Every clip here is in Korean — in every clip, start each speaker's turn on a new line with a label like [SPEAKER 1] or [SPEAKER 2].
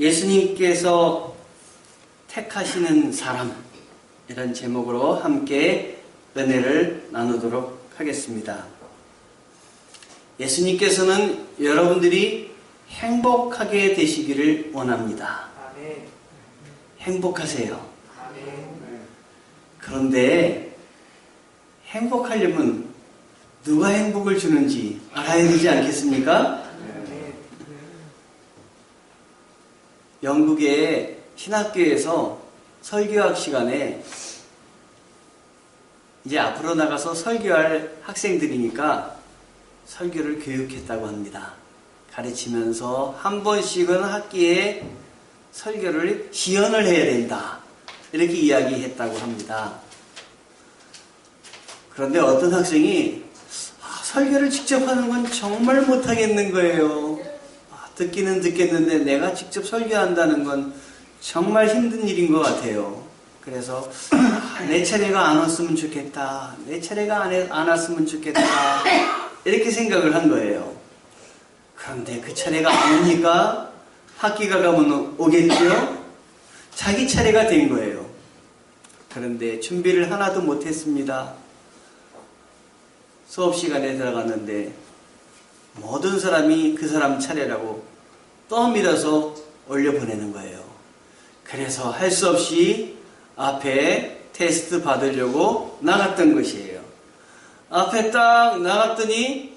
[SPEAKER 1] 예수님께서 택하시는 사람 이런 제목으로 함께 은혜를 나누도록 하겠습니다. 예수님께서는 여러분들이 행복하게 되시기를 원합니다. 행복하세요. 그런데 행복하려면 누가 행복을 주는지 알아야 되지 않겠습니까?
[SPEAKER 2] 아멘.
[SPEAKER 1] 영국의 신학교에서 설교학 시간에 이제 앞으로 나가서 설교할 학생들이니까 설교를 교육했다고 합니다. 가르치면서 한 번씩은 학기에 설교를 시연을 해야 된다. 이렇게 이야기했다고 합니다. 그런데 어떤 학생이 아, 설교를 직접 하는 건 정말 못하겠는 거예요. 아, 듣기는 듣겠는데 내가 직접 설교한다는 건 정말 힘든 일인 것 같아요. 그래서 아, 내 차례가 안 왔으면 좋겠다. 내 차례가 안, 해- 안 왔으면 좋겠다. 이렇게 생각을 한 거예요. 그런데 그 차례가 안 오니까 학기가 가면 오겠죠? 자기 차례가 된 거예요. 그런데 준비를 하나도 못했습니다. 수업 시간에 들어갔는데 모든 사람이 그 사람 차례라고 떠밀어서 올려보내는 거예요. 그래서 할 수 없이 앞에 테스트 받으려고 나갔던 것이에요. 앞에 딱 나갔더니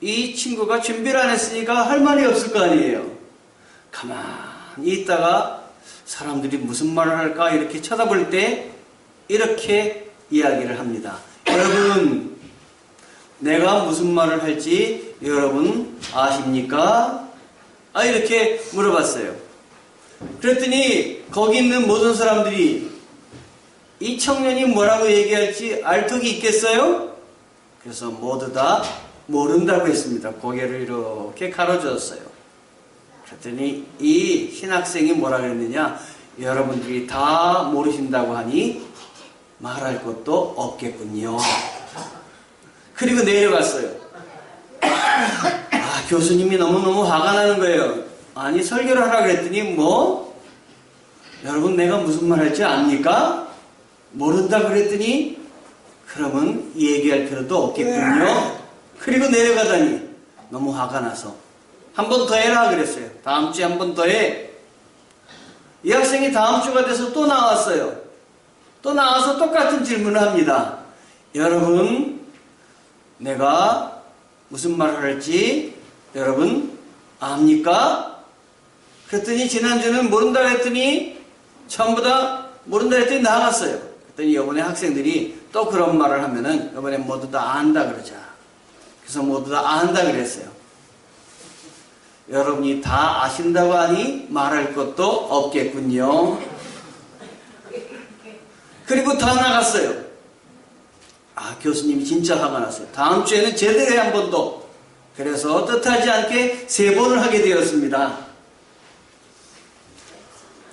[SPEAKER 1] 이 친구가 준비를 안 했으니까 할 말이 없을 거 아니에요. 가만히 있다가 사람들이 무슨 말을 할까 이렇게 쳐다볼 때 이렇게 이야기를 합니다. 여러분, 내가 무슨 말을 할지 여러분 아십니까? 아, 이렇게 물어봤어요. 그랬더니 거기 있는 모든 사람들이 이 청년이 뭐라고 얘기할지 알 턱이 있겠어요? 그래서 모두 다 모른다고 했습니다. 고개를 이렇게 가로저었어요. 그랬더니 이 신학생이 뭐라 그랬느냐? 여러분들이 다 모르신다고 하니 말할 것도 없겠군요. 그리고 내려갔어요. 아, 교수님이 너무너무 화가 나는 거예요. 아니, 설교를 하라 그랬더니 뭐? 여러분 내가 무슨 말 할지 압니까? 모른다 그랬더니 그러면 얘기할 필요도 없겠군요. 그리고 내려가다니 너무 화가 나서 한 번 더 해라 그랬어요. 다음 주에 한 번 더 해. 이 학생이 다음 주가 돼서 또 나왔어요. 또 나와서 똑같은 질문을 합니다. 여러분, 내가 무슨 말을 할지 여러분 압니까? 그랬더니 지난주는 모른다 그랬더니 전부 다 모른다 그랬더니 나갔어요. 그랬더니 이번에 학생들이 또 그런 말을 하면은 이번에 모두 다 안다 그러자. 그래서 모두 다 안다 그랬어요. 여러분이 다 아신다고 하니 말할 것도 없겠군요. 그리고 다 나갔어요. 아, 교수님이 진짜 화가 났어요. 다음 주에는 제대로 해, 한번 더. 그래서 뜻하지 않게 세 번을 하게 되었습니다.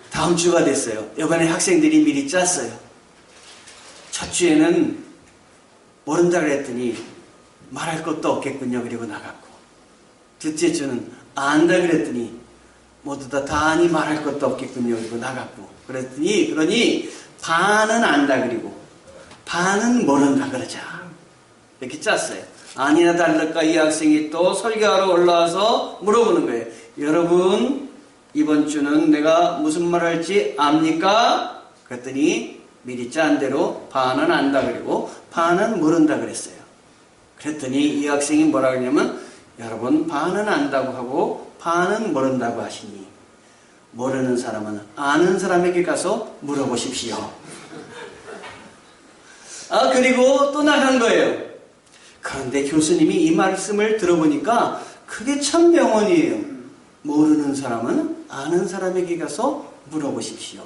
[SPEAKER 1] 다음 주가 됐어요. 이번에 학생들이 미리 짰어요. 첫 주에는 모른다 그랬더니 말할 것도 없겠군요. 그리고 나갔고. 둘째 주는 안다 그랬더니 모두 다 다니 말할 것도 없겠군요. 그리고 나갔고. 그랬더니, 그러니 반은 안다 그리고 반은 모른다 그러자. 이렇게 짰어요. 아니나 다를까 이 학생이 또 설교하러 올라와서 물어보는 거예요. 여러분, 이번 주는 내가 무슨 말 할지 압니까? 그랬더니 미리 짠 대로 반은 안다 그리고 반은 모른다 그랬어요. 그랬더니 이 학생이 뭐라 그러냐면 여러분 반은 안다고 하고 반은 모른다고 하시니 모르는 사람은 아는 사람에게 가서 물어보십시오. 아 그리고 또 나간 거예요. 그런데 교수님이 이 말씀을 들어보니까 그게 참 명언이에요. 모르는 사람은 아는 사람에게 가서 물어보십시오.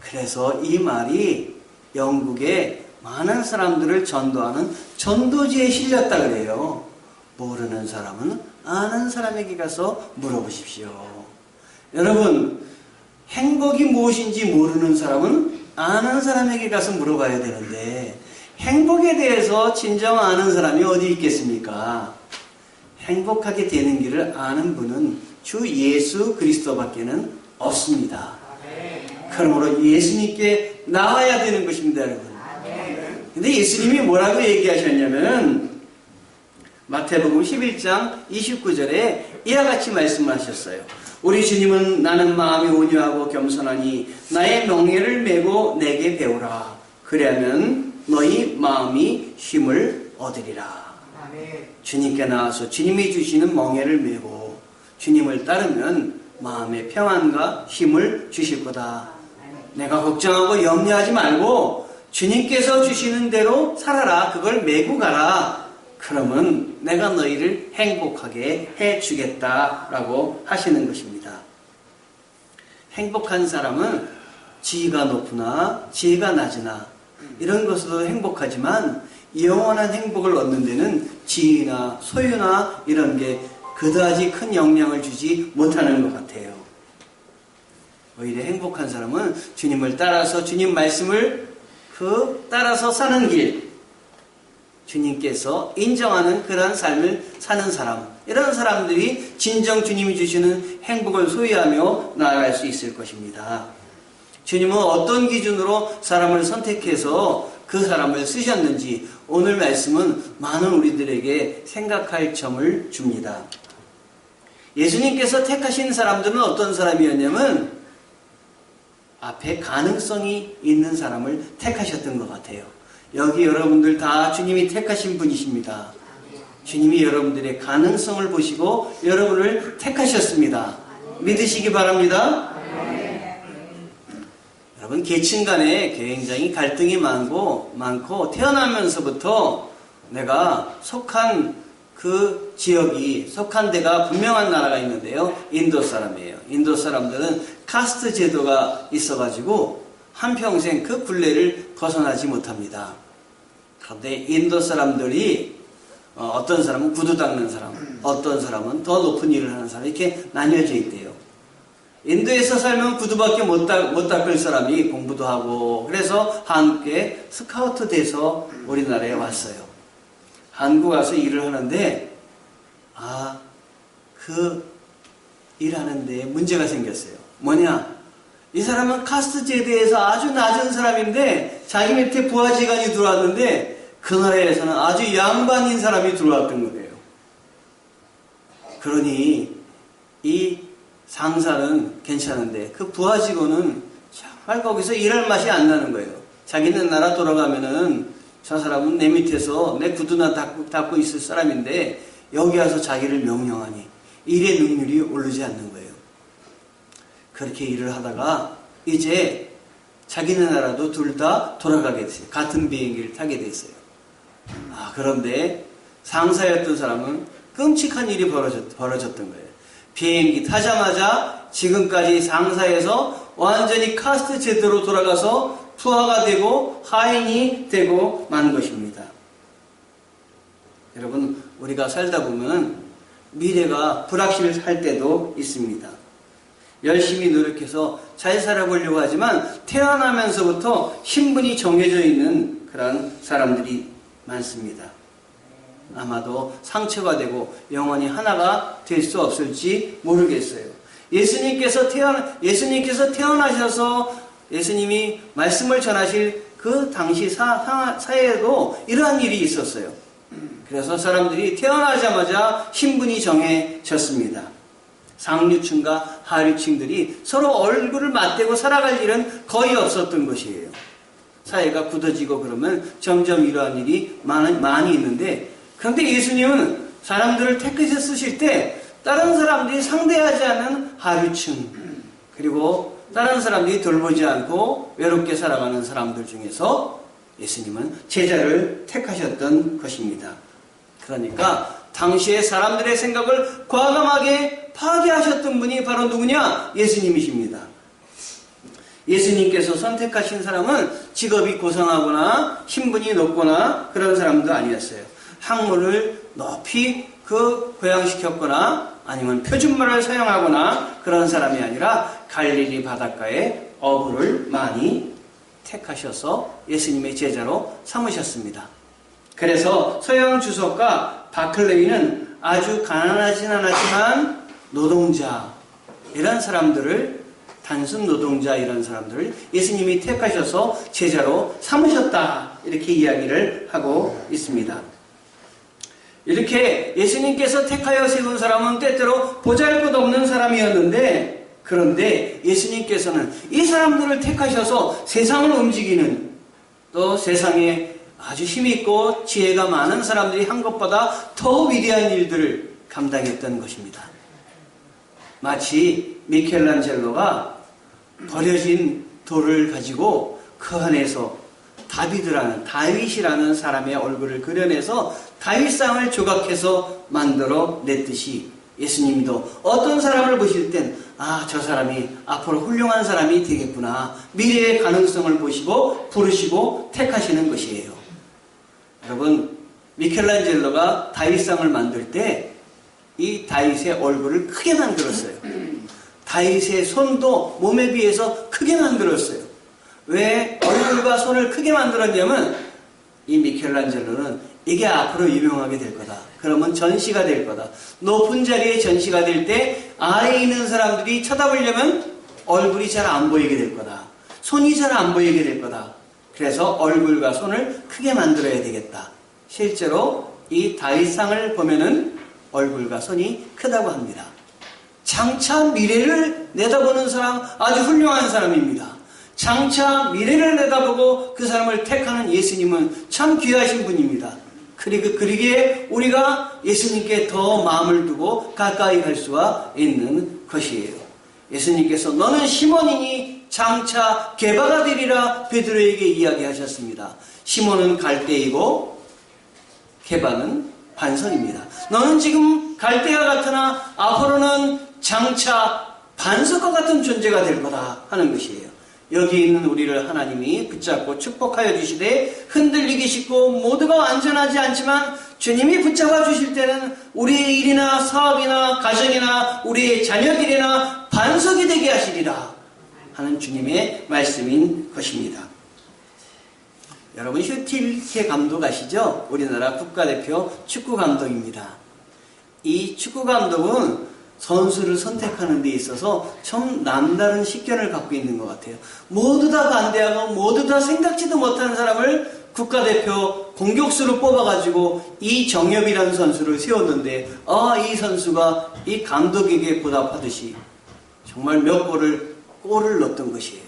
[SPEAKER 1] 그래서 이 말이 영국의 많은 사람들을 전도하는 전도지에 실렸다 그래요. 모르는 사람은 아는 사람에게 가서 물어보십시오. 여러분, 행복이 무엇인지 모르는 사람은 아는 사람에게 가서 물어봐야 되는데, 행복에 대해서 진정 아는 사람이 어디 있겠습니까? 행복하게 되는 길을 아는 분은 주 예수 그리스도밖에는 없습니다. 그러므로 예수님께 나와야 되는 것입니다, 여러분. 근데 예수님이 뭐라고 얘기하셨냐면 마태복음 11장 29절에 이와 같이 말씀하셨어요. 우리 주님은 나는 마음이 온유하고 겸손하니 나의 명예를 메고 내게 배우라. 그리하면 너희 마음이 힘을 얻으리라. 주님께 나와서 주님이 주시는 멍에를 메고 주님을 따르면 마음의 평안과 힘을 주실 거다. 내가 걱정하고 염려하지 말고 주님께서 주시는 대로 살아라. 그걸 메고 가라. 그러면 내가 너희를 행복하게 해 주겠다라고 하시는 것입니다. 행복한 사람은 지위가 높으나 지위가 낮으나 이런 것으로 행복하지만 영원한 행복을 얻는 데는 지위나 소유나 이런 게 그다지 큰 영향을 주지 못하는 것 같아요. 오히려 행복한 사람은 주님을 따라서 주님 말씀을 그 따라서 사는 길, 주님께서 인정하는 그러한 삶을 사는 사람, 이런 사람들이 진정 주님이 주시는 행복을 소유하며 나아갈 수 있을 것입니다. 주님은 어떤 기준으로 사람을 선택해서 그 사람을 쓰셨는지 오늘 말씀은 많은 우리들에게 생각할 점을 줍니다. 예수님께서 택하신 사람들은 어떤 사람이었냐면 앞에 가능성이 있는 사람을 택하셨던 것 같아요. 여기 여러분들 다 주님이 택하신 분이십니다. 주님이 여러분들의 가능성을 보시고 여러분을 택하셨습니다. 믿으시기 바랍니다. 여러분 계층 간에 굉장히 갈등이 많고 많고 태어나면서부터 내가 속한 그 지역이 속한 데가 분명한 나라가 있는데요. 인도 사람이에요. 인도 사람들은 카스트 제도가 있어가지고 한평생 그 굴레를 벗어나지 못합니다. 그런데 인도 사람들이 어, 어떤 사람은 구두 닦는 사람, 어떤 사람은 더 높은 일을 하는 사람 이렇게 나뉘어져 있대요. 인도에서 살면 구두밖에 못, 닦, 못 닦을 사람이 공부도 하고 그래서 한국에 스카우트 돼서 우리나라에 왔어요. 한국 와서 일을 하는데 아 그 일하는데 문제가 생겼어요. 뭐냐? 이 사람은 카스트 제도에서 아주 낮은 사람인데 자기 밑에 부하지간이 들어왔는데 그 나라에서는 아주 양반인 사람이 들어왔던 거예요. 그러니 이 상사는 괜찮은데 그 부하 직원은 정말 거기서 일할 맛이 안 나는 거예요. 자기네 나라 돌아가면은 저 사람은 내 밑에서 내 구두나 닦고, 닦고 있을 사람인데 여기 와서 자기를 명령하니 일의 능률이 오르지 않는 거예요. 그렇게 일을 하다가 이제 자기네 나라도 둘 다 돌아가게 됐어요. 같은 비행기를 타게 됐어요. 아, 그런데 상사였던 사람은 끔찍한 일이 벌어졌, 벌어졌던 거예요. 비행기 타자마자 지금까지 상사에서 완전히 카스트 제대로 돌아가서 투하가 되고 하인이 되고 만 것입니다. 여러분, 우리가 살다 보면 미래가 불확실할 때도 있습니다. 열심히 노력해서 잘 살아보려고 하지만 태어나면서부터 신분이 정해져 있는 그런 사람들이 많습니다. 아마도 상처가 되고 영원히 하나가 될 수 없을지 모르겠어요. 예수님께서 태어나, 예수님께서 태어나셔서 예수님이 말씀을 전하실 그 당시 사, 사 회에도 이러한 일이 있었어요. 그래서 사람들이 태어나자마자 신분이 정해졌습니다. 상류층과 하류층들이 서로 얼굴을 맞대고 살아갈 일은 거의 없었던 것이에요. 사회가 굳어지고 그러면 점점 이러한 일이 많이, 많이 있는데 그런데 예수님은 사람들을 택해서 쓰실 때 다른 사람들이 상대하지 않은 하류층 그리고 다른 사람들이 돌보지 않고 외롭게 살아가는 사람들 중에서 예수님은 제자를 택하셨던 것입니다. 그러니까 당시의 사람들의 생각을 과감하게 파괴하셨던 분이 바로 누구냐? 예수님이십니다. 예수님께서 선택하신 사람은 직업이 고상하거나 신분이 높거나 그런 사람도 아니었어요. 학문을 높이 그 고양시켰거나 아니면 표준말을 사용하거나 그런 사람이 아니라 갈릴리 바닷가에 어부를 많이 택하셔서 예수님의 제자로 삼으셨습니다. 그래서 서양 주석가 바클레이는 아주 가난하진 않았지만 노동자 이런 사람들을 단순 노동자 이런 사람들을 예수님이 택하셔서 제자로 삼으셨다 이렇게 이야기를 하고 있습니다. 이렇게 예수님께서 택하여 세운 사람은 때때로 보잘것없는 사람이었는데 그런데 예수님께서는 이 사람들을 택하셔서 세상을 움직이는 또 세상에 아주 힘있고 지혜가 많은 사람들이 한 것보다 더 위대한 일들을 감당했던 것입니다. 마치 미켈란젤로가 버려진 돌을 가지고 그 안에서 다비드라는 다윗이라는 사람의 얼굴을 그려내서 다윗상을 조각해서 만들어 냈듯이 예수님도 어떤 사람을 보실 땐 아, 저 사람이 앞으로 훌륭한 사람이 되겠구나. 미래의 가능성을 보시고 부르시고 택하시는 것이에요. 여러분, 미켈란젤로가 다윗상을 만들 때 이 다윗의 얼굴을 크게 만들었어요. 다윗의 손도 몸에 비해서 크게 만들었어요. 왜 얼굴과 손을 크게 만들었냐면 이 미켈란젤로는 이게 앞으로 유명하게 될 거다. 그러면 전시가 될 거다. 높은 자리에 전시가 될 때 아래에 있는 사람들이 쳐다보려면 얼굴이 잘 안 보이게 될 거다. 손이 잘 안 보이게 될 거다. 그래서 얼굴과 손을 크게 만들어야 되겠다. 실제로 이 다윗상을 보면은 얼굴과 손이 크다고 합니다. 장차 미래를 내다보는 사람 아주 훌륭한 사람입니다. 장차 미래를 내다보고 그 사람을 택하는 예수님은 참 귀하신 분입니다. 그리고 그러기에 우리가 예수님께 더 마음을 두고 가까이 갈 수가 있는 것이에요. 예수님께서 너는 시몬이니 장차 개바가 되리라 베드로에게 이야기하셨습니다. 시몬은 갈대이고 개바는 반석입니다. 너는 지금 갈대와 같으나 앞으로는 장차 반석과 같은 존재가 될 거다 하는 것이에요. 여기 있는 우리를 하나님이 붙잡고 축복하여 주시되 흔들리기 쉽고 모두가 안전하지 않지만 주님이 붙잡아 주실 때는 우리의 일이나 사업이나 가정이나 우리의 자녀들이나 반석이 되게 하시리라 하는 주님의 말씀인 것입니다. 여러분 슈틸케 감독 아시죠? 우리나라 국가대표 축구 감독입니다. 이 축구 감독은 선수를 선택하는 데 있어서 좀 남다른 식견을 갖고 있는 것 같아요. 모두 다 반대하고 모두 다 생각지도 못한 사람을 국가대표 공격수로 뽑아가지고 이정엽이라는 선수를 세웠는데 아 이 선수가 이 감독에게 보답하듯이 정말 몇 골을 골을 넣었던 것이에요.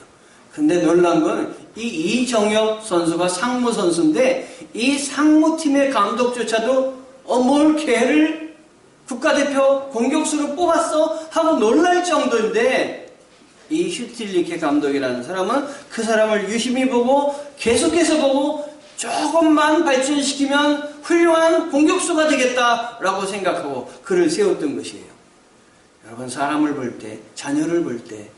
[SPEAKER 1] 근데 놀란 건 이 이정엽 선수가 상무 선수인데 이 상무팀의 감독조차도 어뭘 걔를 국가대표 공격수로 뽑았어 하고 놀랄 정도인데 이 슈틸리케 감독이라는 사람은 그 사람을 유심히 보고 계속해서 보고 조금만 발전시키면 훌륭한 공격수가 되겠다라고 생각하고 그를 세웠던 것이에요. 여러분 사람을 볼 때, 자녀를 볼 때,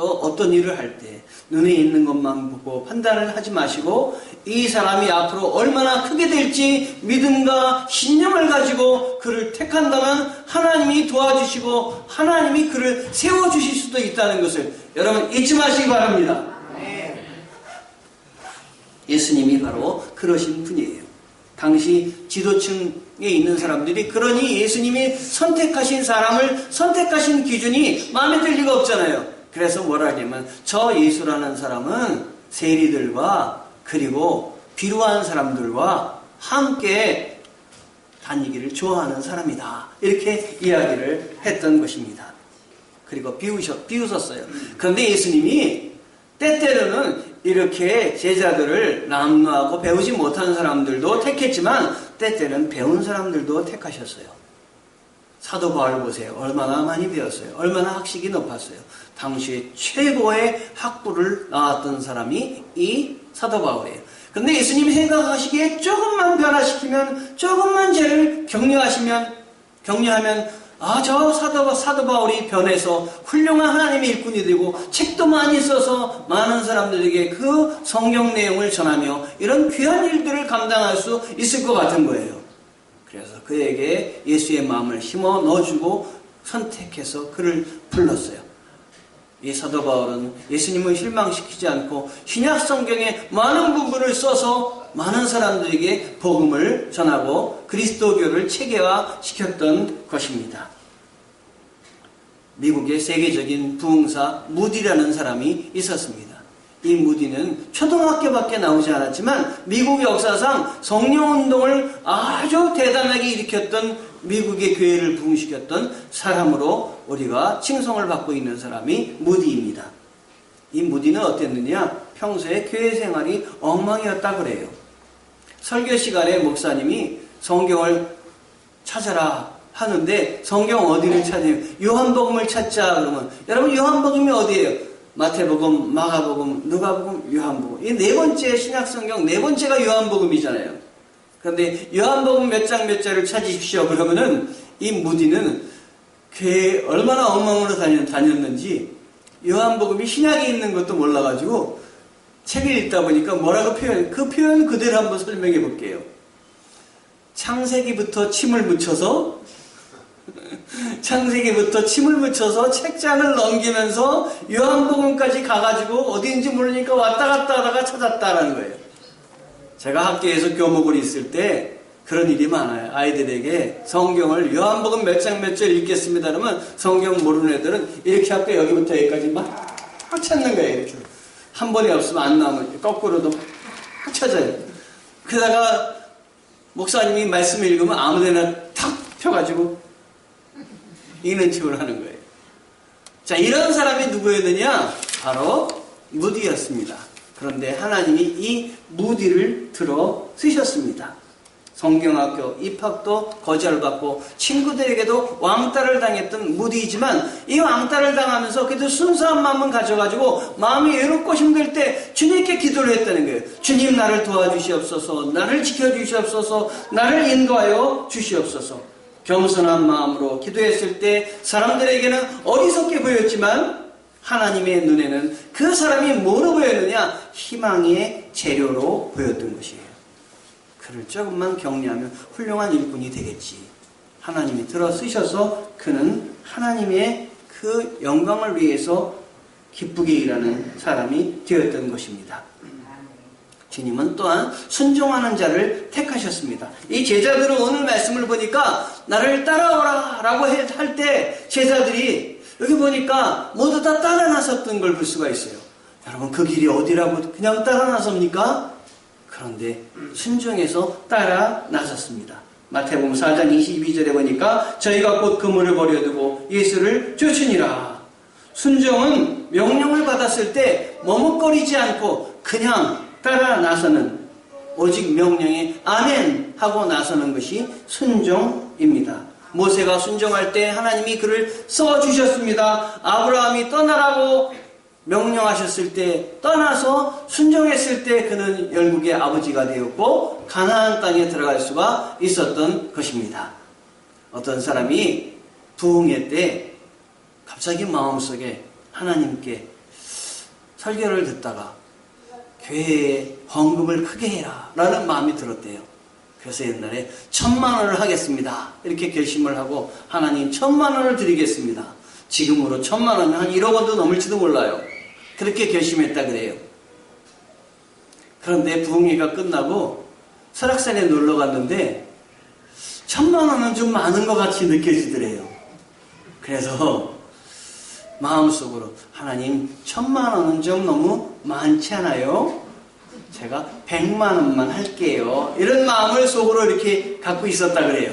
[SPEAKER 1] 또 어떤 일을 할 때 눈에 있는 것만 보고 판단을 하지 마시고 이 사람이 앞으로 얼마나 크게 될지 믿음과 신념을 가지고 그를 택한다면 하나님이 도와주시고 하나님이 그를 세워주실 수도 있다는 것을 여러분 잊지 마시기 바랍니다. 예수님이 바로 그러신 분이에요. 당시 지도층에 있는 사람들이 그러니 예수님이 선택하신 사람을 선택하신 기준이 마음에 들 리가 없잖아요. 그래서 뭐라 하냐면 저 예수라는 사람은 세리들과 그리고 비루한 사람들과 함께 다니기를 좋아하는 사람이다. 이렇게 이야기를 했던 것입니다. 그리고 비우셨, 비웃었어요. 그런데 예수님이 때때로는 이렇게 제자들을 남루하고 배우지 못한 사람들도 택했지만 때때는 배운 사람들도 택하셨어요. 사도 바울 보세요. 얼마나 많이 배웠어요. 얼마나 학식이 높았어요. 당시에 최고의 학부를 나왔던 사람이 이 사도 바울이에요. 근데 예수님이 생각하시기에 조금만 변화시키면 조금만 죄를 격려하시면 격려하면 아, 저 사도, 사도 바울이 변해서 훌륭한 하나님의 일꾼이 되고 책도 많이 써서 많은 사람들에게 그 성경 내용을 전하며 이런 귀한 일들을 감당할 수 있을 것 같은 거예요. 그래서 그에게 예수의 마음을 심어 넣어주고 선택해서 그를 불렀어요. 이 사도 바울은 예수님을 실망시키지 않고 신약 성경의 많은 부분을 써서 많은 사람들에게 복음을 전하고 그리스도교를 체계화시켰던 것입니다. 미국의 세계적인 부흥사 무디라는 사람이 있었습니다. 이 무디는 초등학교밖에 나오지 않았지만 미국 역사상 성령운동을 아주 대단하게 일으켰던 미국의 교회를 부흥시켰던 사람으로 우리가 칭송을 받고 있는 사람이 무디입니다. 이 무디는 어땠느냐? 평소에 교회 생활이 엉망이었다 그래요. 설교 시간에 목사님이 성경을 찾아라 하는데 성경 어디를 찾아요? 요한복음을 찾자 그러면 여러분 요한복음이 어디예요? 마태복음, 마가복음, 누가복음, 요한복음. 이 네 번째 신약성경 네 번째가 요한복음이잖아요. 그런데 요한복음 몇 장몇 절을 찾으십시오. 그러면은 이 무디는 교회 얼마나 엉망으로 다녔는지 요한복음이 신약에 있는 것도 몰라가지고 책을 읽다 보니까 뭐라고 표현, 그 표현 그대로 한번 설명해 볼게요. 창세기부터 침을 묻혀서 창세기부터 침을 묻혀서 책장을 넘기면서 요한복음까지 가가지고 어디인지 모르니까 왔다 갔다 하다가 찾았다라는 거예요. 제가 학교에서 교목을 있을 때 그런 일이 많아요. 아이들에게 성경을 요한복음 몇 장 몇 절 읽겠습니다. 그러면 성경 모르는 애들은 이렇게 할까 여기부터 여기까지 막 찾는 거예요. 이렇게. 한 번에 없으면 안 나오면 거꾸로도 막 찾아요. 그러다가 목사님이 말씀 읽으면 아무 데나 탁 펴가지고 척을 하는 거예요. 자, 이런 사람이 누구였느냐? 바로 무디였습니다. 그런데 하나님이 이 무디를 들어 쓰셨습니다. 성경학교 입학도 거절받고 친구들에게도 왕따를 당했던 무디이지만 이 왕따를 당하면서 그래도 순수한 마음을 가져가지고 마음이 외롭고 힘들 때 주님께 기도를 했다는 거예요. 주님 나를 도와주시옵소서, 나를 지켜주시옵소서, 나를 인도하여 주시옵소서. 겸손한 마음으로 기도했을 때 사람들에게는 어리석게 보였지만 하나님의 눈에는 그 사람이 뭐로 보였느냐? 희망의 재료로 보였던 것이에요. 그를 조금만 격려하면 훌륭한 일꾼이 되겠지. 하나님이 들어 쓰셔서 그는 하나님의 그 영광을 위해서 기쁘게 일하는 사람이 되었던 것입니다. 주님은 또한 순종하는 자를 택하셨습니다. 이 제자들은 오늘 말씀을 보니까 나를 따라오라 라고 할 때 제자들이 여기 보니까 모두 다 따라 나섰던 걸 볼 수가 있어요. 여러분 그 길이 어디라고 그냥 따라 나섭니까? 그런데 순종해서 따라 나섰습니다. 마태복음 4장 22절에 보니까 저희가 곧 그물을 버려두고 예수를 쫓으니라. 순종은 명령을 받았을 때 머뭇거리지 않고 그냥 따라 나서는 오직 명령에 아멘 하고 나서는 것이 순종입니다. 모세가 순종할 때 하나님이 그를 써 주셨습니다. 아브라함이 떠나라고 명령하셨을 때 떠나서 순종했을 때 그는 열국의 아버지가 되었고 가나안 땅에 들어갈 수가 있었던 것입니다. 어떤 사람이 부흥회 때 갑자기 마음속에 하나님께 설교를 듣다가 교회에 헌금을 크게 해라 라는 마음이 들었대요. 그래서 옛날에 천만 원을 하겠습니다. 이렇게 결심을 하고 하나님 천만 원을 드리겠습니다. 지금으로 천만 원은 한 1억 원도 넘을지도 몰라요. 그렇게 결심했다 그래요. 그런데 부흥회가 끝나고 설악산에 놀러 갔는데 천만 원은 좀 많은 것 같이 느껴지더래요. 그래서 마음속으로 하나님 천만 원은 좀 너무 많지 않아요? 제가 백만 원만 할게요. 이런 마음을 속으로 이렇게 갖고 있었다 그래요.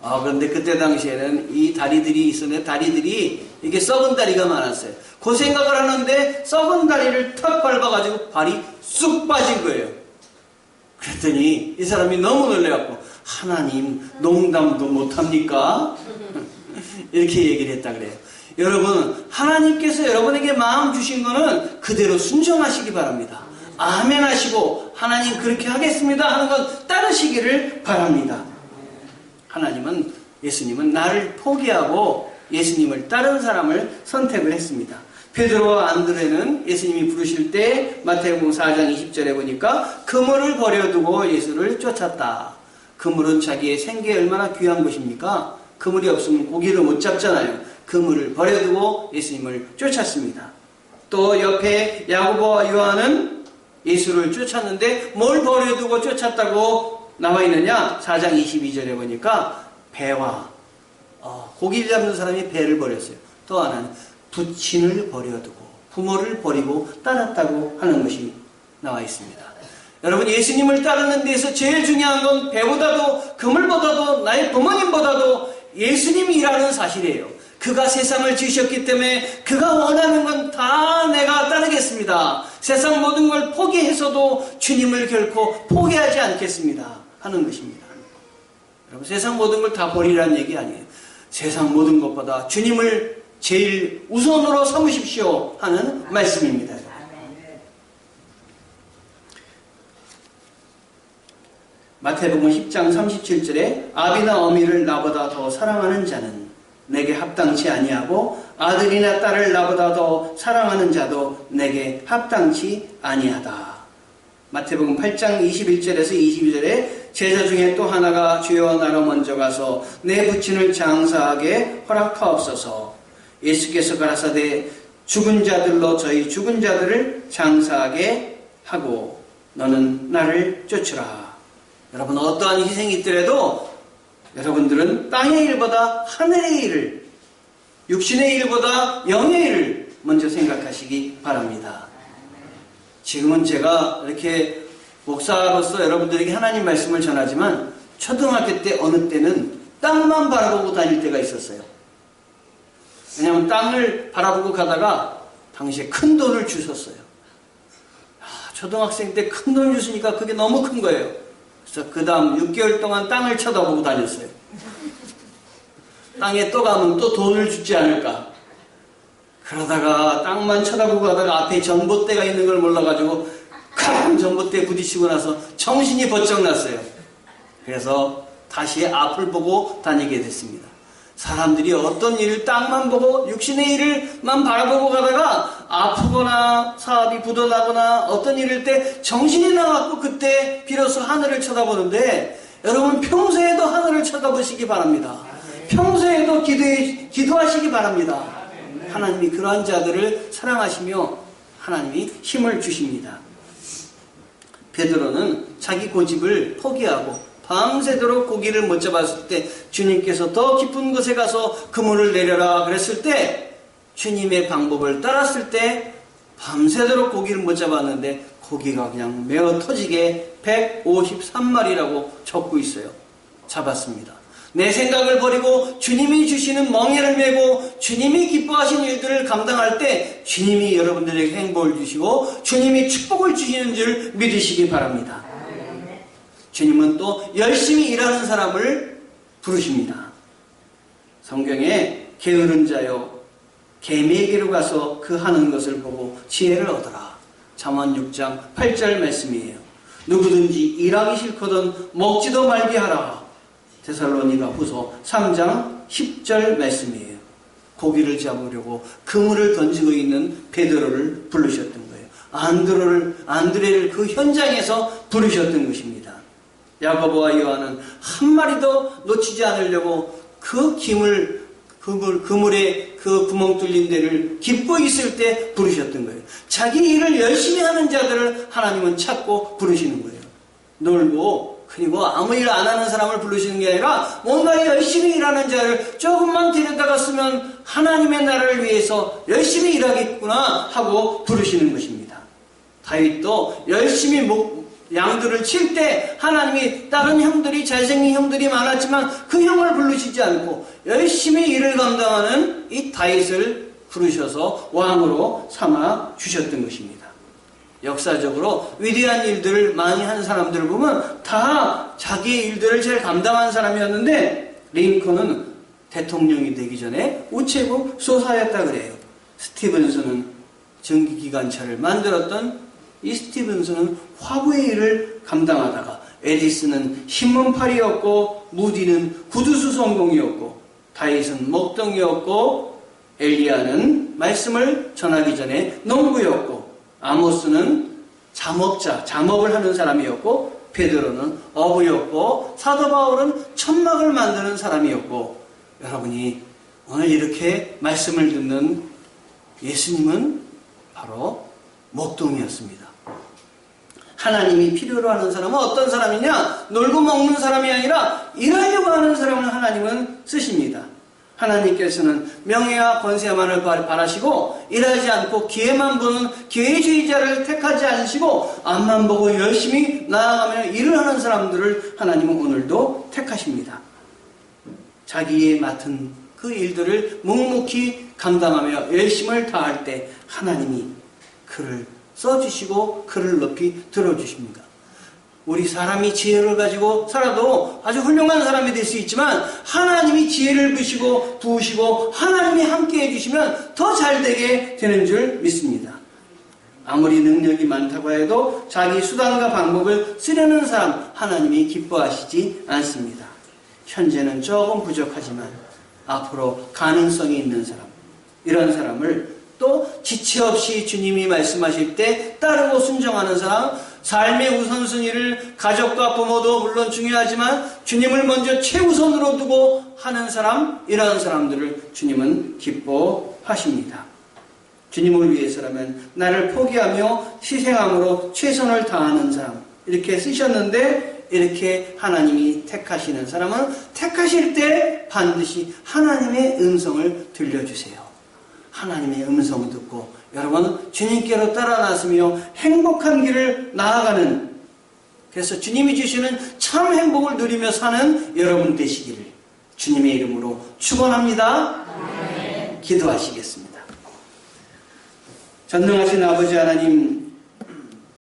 [SPEAKER 1] 아, 그런데 그때 당시에는 이 다리들이 있었는데 다리들이 이게 썩은 다리가 많았어요. 그 생각을 하는데 썩은 다리를 탁 밟아가지고 발이 쑥 빠진 거예요. 그랬더니 이 사람이 너무 놀래갖고 하나님 농담도 못합니까? 이렇게 얘기를 했다 그래요. 여러분 하나님께서 여러분에게 마음 주신 거는 그대로 순종하시기 바랍니다. 아멘 하시고 하나님 그렇게 하겠습니다 하는 건 따르시기를 바랍니다. 하나님은 예수님은 나를 포기하고 예수님을 따른 사람을 선택을 했습니다. 베드로와 안드레는 예수님이 부르실 때 마태복음 4장 20절에 보니까 그물을 버려두고 예수를 쫓았다. 그물은 자기의 생계에 얼마나 귀한 것입니까? 그물이 없으면 고기를 못 잡잖아요. 그물을 버려두고 예수님을 쫓았습니다. 또 옆에 야고보와 요한은 예수를 쫓았는데 뭘 버려두고 쫓았다고 나와 있느냐? 4장 22절에 보니까 배와 어, 고기를 잡는 사람이 배를 버렸어요. 또 하나는 부친을 버려두고 부모를 버리고 따랐다고 하는 것이 나와 있습니다. 여러분 예수님을 따르는 데서 제일 중요한 건 배보다도 그물보다도 나의 부모님보다도 예수님이라는 사실이에요. 그가 세상을 지으셨기 때문에 그가 원하는 건 다 내가 따르겠습니다. 세상 모든 걸 포기해서도 주님을 결코 포기하지 않겠습니다. 하는 것입니다. 여러분 세상 모든 걸 다 버리라는 얘기 아니에요. 세상 모든 것보다 주님을 제일 우선으로 삼으십시오 하는 말씀입니다. 마태복음 10장 37절에 아비나 어미를 나보다 더 사랑하는 자는 내게 합당치 아니하고 아들이나 딸을 나보다 더 사랑하는 자도 내게 합당치 아니하다. 마태복음 8장 21절에서 22절에 제자 중에 또 하나가 주여 나로 먼저 가서 내 부친을 장사하게 허락하옵소서. 예수께서 가라사대 죽은 자들로 저희 죽은 자들을 장사하게 하고 너는 나를 쫓으라. 여러분 어떠한 희생이 있더라도 여러분들은 땅의 일보다 하늘의 일을 육신의 일보다 영의 일을 먼저 생각하시기 바랍니다. 지금은 제가 이렇게 목사로서 여러분들에게 하나님 말씀을 전하지만 초등학교 때 어느 때는 땅만 바라보고 다닐 때가 있었어요. 왜냐하면 땅을 바라보고 가다가 당시에 큰 돈을 주셨어요. 아, 초등학생 때 큰 돈을 주시니까 그게 너무 큰 거예요. 그래서 그 다음 6개월 동안 땅을 쳐다보고 다녔어요. 땅에 또 가면 또 돈을 주지 않을까. 그러다가 땅만 쳐다보고 가다가 앞에 전봇대가 있는 걸 몰라가지고 큰 전봇대에 부딪히고 나서 정신이 번쩍 났어요. 그래서 다시 앞을 보고 다니게 됐습니다. 사람들이 어떤 일을 땅만 보고 육신의 일을만 바라보고 가다가 아프거나 사업이 부도나거나 어떤 일일 때 정신이 나갖고 그때 비로소 하늘을 쳐다보는데 여러분 평소에도 하늘을 쳐다보시기 바랍니다. 평소에도 기도해, 기도하시기 바랍니다. 하나님이 그러한 자들을 사랑하시며 하나님이 힘을 주십니다. 베드로는 자기 고집을 포기하고 밤새도록 고기를 못 잡았을 때 주님께서 더 깊은 곳에 가서 그물을 내려라 그랬을 때 주님의 방법을 따랐을 때 밤새도록 고기를 못 잡았는데 고기가 그냥 메어 터지게 153마리라고 적고 있어요. 잡았습니다. 내 생각을 버리고 주님이 주시는 멍에를 메고 주님이 기뻐하신 일들을 감당할 때 주님이 여러분들에게 행복을 주시고 주님이 축복을 주시는 줄 믿으시기 바랍니다. 주님은 또 열심히 일하는 사람을 부르십니다. 성경에 게으른 자요 개미에게로 가서 그 하는 것을 보고 지혜를 얻어라. 잠언 6장 8절 말씀이에요. 누구든지 일하기 싫거든 먹지도 말게 하라. 데살로니가 후서 3장 10절 말씀이에요. 고기를 잡으려고 그물을 던지고 있는 베드로를 부르셨던 거예요. 안드로를 안드레를 그 현장에서 부르셨던 것입니다. 야고보와 요한은 한 마리도 놓치지 않으려고 그 김을 그물, 그물에 그 구멍 뚫린 데를 기뻐 있을 때 부르셨던 거예요. 자기 일을 열심히 하는 자들을 하나님은 찾고 부르시는 거예요. 놀고 그리고 아무 일 안 하는 사람을 부르시는 게 아니라 뭔가 열심히 일하는 자를 조금만 데려다가 쓰면 하나님의 나라를 위해서 열심히 일하겠구나 하고 부르시는 것입니다. 다윗도 열심히 목, 양들을 칠 때 하나님이 다른 형들이 잘생긴 형들이 많았지만 그 형을 부르시지 않고 열심히 일을 감당하는 이 다윗을 부르셔서 왕으로 삼아 주셨던 것입니다. 역사적으로 위대한 일들을 많이 한 사람들을 보면 다 자기의 일들을 잘 감당한 사람이었는데 링컨은 대통령이 되기 전에 우체국 소사였다 그래요. 스티븐슨은 전기기관차를 만들었던 이 스티븐슨은 화구의 일을 감당하다가 에디슨은 신문팔이였고 무디는 구두수 성공이었고 다윗은 목동이었고 엘리야는 말씀을 전하기 전에 농부였고 아모스는 잠업자, 잠업을 하는 사람이었고 베드로는 어부였고 사도 바울은 천막을 만드는 사람이었고 여러분이 오늘 이렇게 말씀을 듣는 예수님은 바로 목동이었습니다. 하나님이 필요로 하는 사람은 어떤 사람이냐? 놀고 먹는 사람이 아니라 일하려고 하는 사람을 하나님은 쓰십니다. 하나님께서는 명예와 권세만을 바라시고 일하지 않고 기회만 보는 기회주의자를 택하지 않으시고 앞만 보고 열심히 나아가며 일을 하는 사람들을 하나님은 오늘도 택하십니다. 자기의 맡은 그 일들을 묵묵히 감당하며 열심을 다할 때 하나님이 그를 써주시고 그를 높이 들어주십니다. 우리 사람이 지혜를 가지고 살아도 아주 훌륭한 사람이 될 수 있지만 하나님이 지혜를 부시고 부으시고 하나님이 함께 해주시면 더 잘 되게 되는 줄 믿습니다. 아무리 능력이 많다고 해도 자기 수단과 방법을 쓰려는 사람 하나님이 기뻐하시지 않습니다. 현재는 조금 부족하지만 앞으로 가능성이 있는 사람 이런 사람을 또 지체 없이 주님이 말씀하실 때 따르고 순종하는 사람 삶의 우선순위를 가족과 부모도 물론 중요하지만 주님을 먼저 최우선으로 두고 하는 사람 이러한 사람들을 주님은 기뻐하십니다. 주님을 위해서라면 나를 포기하며 희생함으로 최선을 다하는 사람 이렇게 쓰셨는데 이렇게 하나님이 택하시는 사람은 택하실 때 반드시 하나님의 음성을 들려주세요. 하나님의 음성을 듣고 여러분 주님께로 따라 나서며 행복한 길을 나아가는 그래서 주님이 주시는 참 행복을 누리며 사는 여러분 되시기를 주님의 이름으로 축원합니다. 기도하시겠습니다. 전능하신 아버지 하나님